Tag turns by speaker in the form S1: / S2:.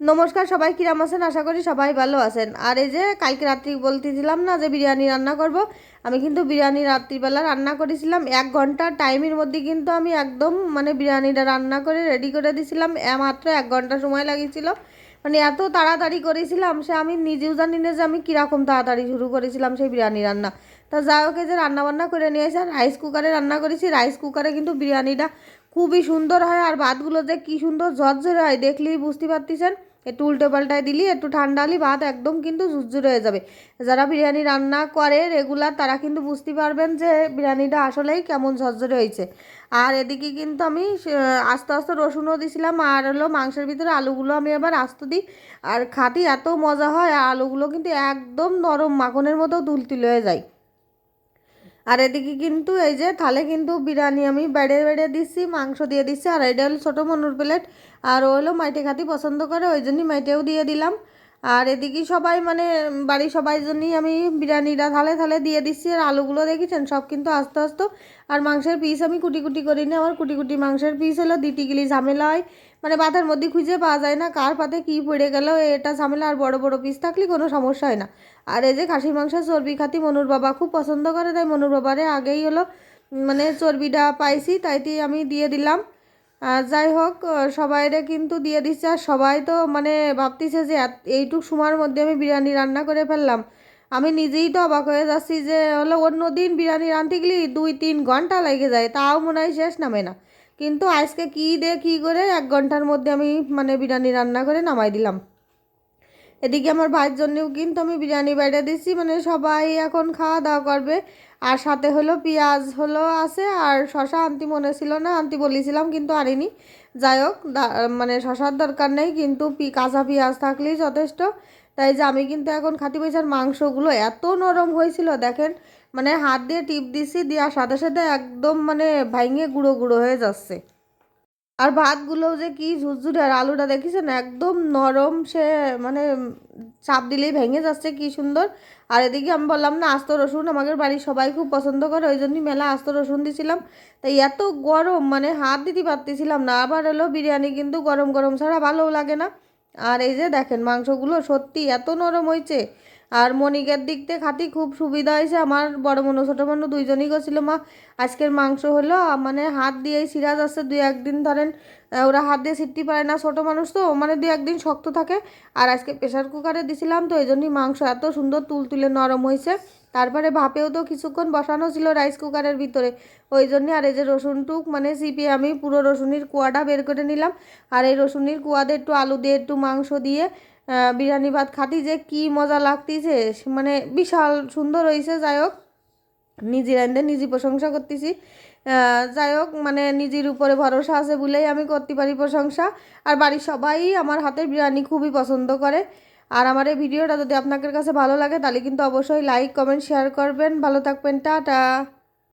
S1: নমস্কার, সবাই কিরাম আছেন? আশা করি সবাই ভালো আছেন। আর এই যে কালকে রাত্রি বলতেছিলাম না যে বিরিয়ানি রান্না করব, আমি কিন্তু বিরিয়ানি রাত্রিবেলা রান্না করেছিলাম। এক ঘণ্টা টাইমের মধ্যে কিন্তু আমি একদম মানে বিরিয়ানিটা রান্না করে রেডি করে দিয়েছিলাম মাত্র এক ঘণ্টা সময় লাগিয়েছিল। মানে এত তাড়াতাড়ি করেছিলাম সে আমি নিজেও জানি না যে আমি কীরকম তাড়াতাড়ি শুরু করেছিলাম সেই বিরিয়ানি রান্না। তা যাই হোক যে রান্না বান্না করে নিয়ে এসে রাইস কুকারে রান্না করেছি। রাইস কুকারে কিন্তু বিরিয়ানিটা খুবই সুন্দর হয়। আর ভাতগুলো যে কী সুন্দর ঝরঝরে হয়, দেখলেই বুঝতে পারতেছেন। একটু উল্টো পাল্টায় দিলি, একটু ঠান্ডা হলে, ভাত একদম কিন্তু ঝুরঝুরে হয়ে যাবে। যারা বিরিয়ানি রান্না করে রেগুলার, তারা কিন্তু বুঝতে পারবেন যে বিরিয়ানিটা আসলেই কেমন ঝরঝরে হয়েছে। আর এদিকে কিন্তু আমি আস্তে আস্তে রসুনও দিছিলাম, আর হলো মাংসের ভিতরে আলুগুলো আমি আবার আস্ত দিই। আর খাতি এত মজা হয়, আর আলুগুলো কিন্তু একদম নরম মাখনের মতো তুলতুল হয়ে যায়। আর এদিকে কিন্তু এই যে থালে কিন্তু বিরিয়ানি আমি বেড়ে বেড়ে দিচ্ছি মাংস দিয়ে দিচ্ছি আর এটা হলো ছোটো মনুর প্লেট। আর ও হলো মাইটে খাতি পছন্দ করে, ওই জন্যই মাইটেও দিয়ে দিলাম। আর এদিকে সবাই মানে বাড়ির সবাই জন্যই আমি বিরিয়ানিটা থালে থালে দিয়ে দিচ্ছি। আর আলুগুলো দেখেছেন? সব কিন্তু আস্তে আস্তে। আর মাংসের পিস আমি কুটি কুটি করি না। আমার কুটি কুটি মাংসের পিস হলো দিটি গেলে ঝামেলা হয় মানে পাতের মধ্যে খুঁজে পাওয়া যায় না কার পাতে কী পড়ে গেল, এটা ঝামেলা। আর বড় বড় পিস থাকলে কোনো সমস্যা হয় না। আর এই যে খাসির মাংসের চর্বি খাতি মনুর বাবা খুব পছন্দ করে, তাই মনুর বাবারে আগেই হলো মানে চর্বিটা পাইছি তাইতে আমি দিয়ে দিলাম। যাই হোক সবাইরে কিন্তু দিয়ে দিচ্ছে। আর সবাই তো মানে ভাবতেছে যে এইটুক সময়ের মধ্যে আমি বিরিয়ানি রান্না করে ফেললাম। আমি নিজেই তো অবাক হয়ে যাচ্ছি যে হলো অন্য দিন বিরিয়ানি রাঁধতে গেলে দুই তিন ঘণ্টা লেগে যায়, তাও মনে হয় শেষ নামে না। কিন্তু আজকে কী দে কী করে এক ঘণ্টার মধ্যে আমি মানে বিরিয়ানি রান্না করে নামাই দিলাম। এদিকে আমার ভাইয়ের জন্যও কিন্তু আমি বিরিয়ানি বাইরে দিচ্ছি মানে সবাই এখন খাওয়া দাওয়া করবে। আর সাথে হলো পেঁয়াজ হলো আছে, আর শশা আনতে মনে ছিল না আনতে বলেছিলাম কিন্তু আনিনি। যাই হোক মানে শশার দরকার নেই, কিন্তু পি, কাঁচা পেঁয়াজ থাকলেই যথেষ্ট। তাই যে আমি কিন্তু এখন খাতি পয়সার মাংসগুলো এত নরম হয়েছিল, দেখেন মানে হাত দিয়ে টিপ দিছি দেওয়ার সাথে সাথে একদম মানে ভাঙে গুঁড়ো গুঁড়ো হয়ে যাচ্ছে। আর ভাতগুলোও যে কি ঝুরঝুরে আর আলুটা দেখিছেন, একদম নরম সে মানে চাপ দিলেই ভেঙে যাচ্ছে, কি সুন্দর। আর এদিকে আমি বললাম, না, আস্ত রসুন আমাদের বাড়ির সবাই খুব পছন্দ করে, ওই জন্যই মেলা আস্ত রসুন দিছিলাম। তাই এত গরম মানে হাত দিতে পারতেছিলাম না। আবার হলো বিরিয়ানি, কিন্তু গরম গরম ছাড়া ভালোও লাগে না। আর এই যে দেখেন মাংসগুলো সত্যি এত নরম হয়েছে আর মনিকের দিক থেকে খাতি খুব সুবিধা হয়েছে। আমার বড় মনো, ছোটো মনো দুইজনই গেছিল মা। আজকের মাংস হলো মানে হাত দিয়েই সিরাজ আসছে দুই একদিন ধরেন ওরা হাত দিয়ে সিটতে পারে না, ছোটো মানুষ তো মানে দুই একদিন শক্ত থাকে। আর আজকে প্রেশার কুকারে দিছিলাম তো এই জন্যই মাংস এত সুন্দর তুলতুলে নরম হয়েছে। তারপরে ভাপেও তো কিছুক্ষণ বসানো ছিল রাইস কুকারের ভিতরে। ওই জন্যে আর এই যে রসুনটুক মানে চিপিয়ে আমি পুরো রসুনের কুয়াটা বের করে নিলাম। আর এই রসুনের কুয়াতে একটু আলু দিয়ে, একটু মাংস দিয়ে বিরিয়ানি ভাত খাতি যে কি মজা লাগতিছে মানে বিশাল সুন্দর হয়েছে যাই হোক। নিজে রান্ধে নিজে প্রশংসা করতেছি। যাই হোক মানে নিজের উপরে ভরসা আছে বলেই আমি করতে পারি প্রশংসা। আর বাড়ির সবাই আমার হাতের বিরিয়ানি খুবই পছন্দ করে। আর আমার এই ভিডিওটা যদি আপনাদের কাছে ভালো লাগে, তাহলে কিন্তু অবশ্যই লাইক কমেন্ট শেয়ার করবেন। ভালো থাকবেন, টাটা।